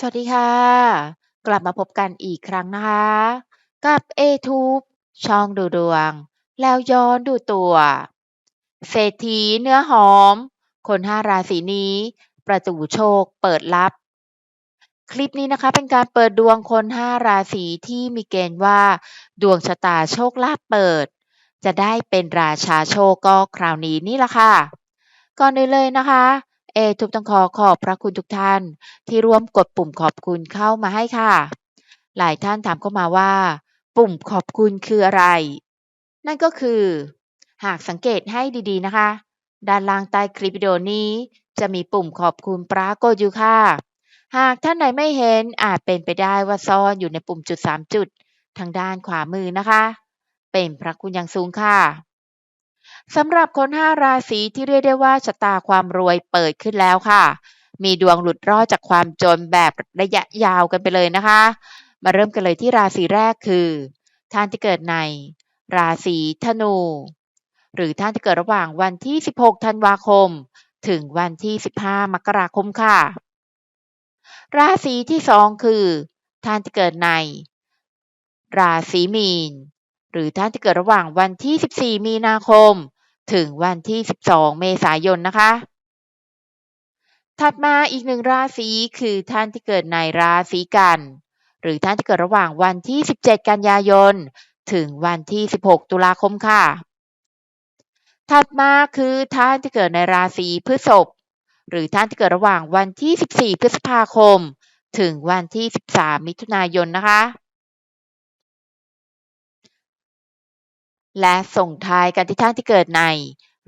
สวัสดีค่ะ กลับมาพบกันอีกครั้งนะคะ กับ A Tube ช่องดูดวง แล้วย้อนดูตัว เศรษฐีเนื้อหอม คนห้าราศีนี้ ประตูโชคเปิดลับ คลิปนี้นะคะเป็นการเปิดดวงคนห้าราศีที่มีเกณฑ์ว่า ดวงชะตาโชคลาภเปิด จะได้เป็นราชาโชคก็คราวนี้นี่แหละค่ะ ก่อนอื่นเลยนะคะ เอทุบต้องขอขอบพระคุณทุกท่าน ที่ร่วมกดปุ่มขอบคุณเข้ามาให้ค่ะ หลายท่านถามเข้ามาว่า ปุ่มขอบคุณคืออะไร นั่นก็คือ หากสังเกตให้ดีๆนะคะ ด้านล่างใต้คลิปวิดีโอนี้ จะมีปุ่มขอบคุณปรากฏอยู่ค่ะ หากท่านไหนไม่เห็นอาจเป็นไปได้ว่าซ่อนอยู่ในปุ่มจุด 3 จุด ทางด้านขวามือนะคะ เป็นพระคุณอย่างสูงค่ะ สำหรับคนห้าราศีที่เรียกได้ว่าชะตาความรวยเปิดขึ้นแล้วค่ะ มีดวงหลุดรอดจากความจนแบบระยะยาวกันไปเลยนะคะ มาเริ่มกันเลยที่ราศีแรกคือท่านที่เกิดใน ราศีธนู หรือท่านที่เกิดระหว่างวันที่ 16 ธันวาคม ถึงวันที่ 15 มกราคมค่ะ ราศีที่สองคือ ท่านที่เกิดใน ราศีมีน หรือท่านที่เกิดระหว่างวันที่ 14 มีนาคม ถึงวันที่ 12 เมษายนนะคะ ถัดมาอีกหนึ่งราศีคือท่านที่เกิดในราศีกัน หรือท่านที่เกิดระหว่างวันที่ 17 กันยายน ถึงวันที่ 16 ตุลาคมค่ะ ถัดมาคือท่านที่เกิดในราศีพฤษภหรือท่านที่เกิดระหว่างวันที่ 14 พฤษภาคม ถึงวันที่ 13 มิถุนายนนะคะ และส่งท้ายกันที่ท่านที่เกิดใน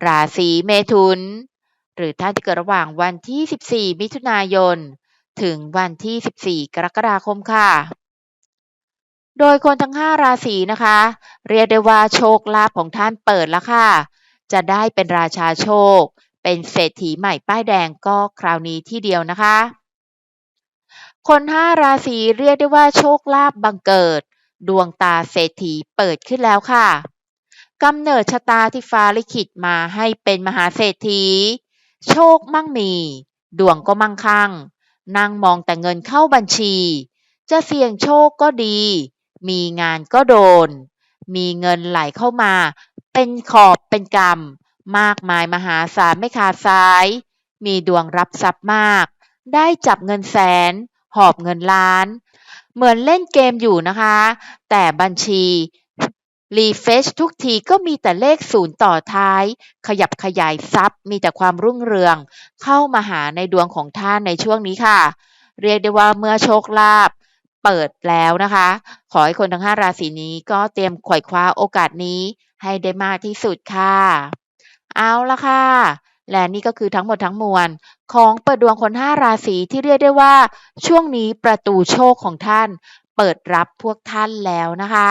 ราศีเมถุน หรือท่านที่เกิดระหว่างวันที่ 14 มิถุนายน ถึงวันที่ 14 กรกฎาคมค่ะ โดยคนทั้ง 5 ราศีนะคะ เรียกได้ว่าโชคลาภของท่านเปิดแล้วค่ะ จะได้เป็นราชาโชค เป็นเศรษฐีใหม่ป้ายแดงก็คราวนี้ที่เดียวนะคะ คน5ราศีเรียกได้ว่าโชคลาภบังเกิด ดวงตาเศรษฐีเปิดขึ้นแล้วค่ะ กำเนิดชะตาที่ฟ้าลิขิตมาให้เป็นมหาเศรษฐี โชคมั่งมี ดวงก็มั่งคั่ง นั่งมองแต่เงินเข้าบัญชี จะเสี่ยงโชคก็ดี มีงานก็โดน มีเงินไหลเข้ามา เป็นขอบเป็นกำมากมายมหาศาลไม่ขาดสาย มีดวงรับทรัพย์มาก ได้จับเงินแสน หอบเงินล้าน เหมือนเล่นเกมอยู่นะคะ แต่บัญชี รีเฟชทุกทีก็มีแต่เลขศูนย์ต่อท้าย ขยับขยายทรัพย์ มีแต่ความรุ่งเรือง เข้ามาหาในดวงของท่านในช่วงนี้ค่ะ เรียกได้ว่าเมื่อโชคลาภเปิดแล้วนะคะ ขอให้คนทั้ง 5 ราศีนี้ก็เตรียมขวายคว้าโอกาสนี้ให้ได้มากที่สุดค่ะ เอาละค่ะ และนี่ก็คือทั้งหมดทั้งมวล ของเปิดดวงคน 5 ราศีที่เรียกได้ว่า ช่วงนี้ประตูโชคของท่าน เปิดรับพวกท่านแล้วนะคะ